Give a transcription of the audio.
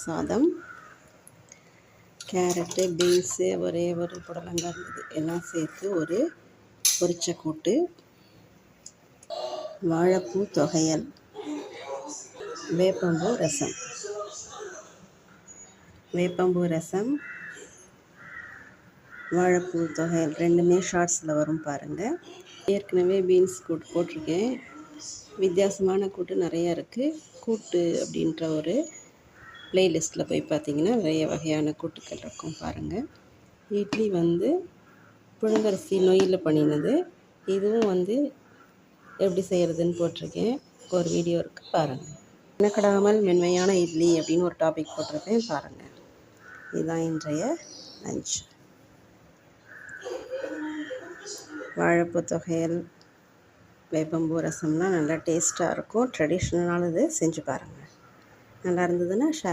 சாதம் carrot beans ஒரே ஒரு புடலங்காய் இருந்தது எல்லாம் சேர்த்து ஒரு பொரிச்ச கூட்டு வாழைப்பூ தொகையல் வேப்பம்பூ ரசம். வேப்பம்பூ ரசம் வாழைப்பூ தொகையல் ரெண்டுமே ஷார்ட்ஸில் வரும் பாருங்கள் ஏற்கனவே பீன்ஸ் கூட்டு போட்டிருக்கேன். வித்தியாசமான கூட்டு நிறையா இருக்குது கூட்டு அப்படின்ற ஒரு ப்ளேலிஸ்ட்டில் போய் பார்த்தீங்கன்னா நிறைய வகையான கூட்டுக்கள் இருக்கும் பாருங்கள் இட்லி வந்து புழுங்கரிசி நொயில் பண்ணினது. இதுவும் வந்து எப்படி செய்கிறதுன்னு போட்டிருக்கேன். ஒரு வீடியோ இருக்குது பாருங்கள் மெனக்கடாமல் மென்மையான இட்லி அப்படின்னு ஒரு டாபிக் போட்டிருக்கேன் பாருங்கள் இதுதான் இன்றைய லஞ்ச் வாழைப்பூ தொகையல் வேப்பம்பூ ரசம்லாம் நல்லா டேஸ்ட்டாக இருக்கும். ட்ரெடிஷ்னலானது செஞ்சு பாருங்கள் நல்லா இருந்ததுன்னா ஷேர்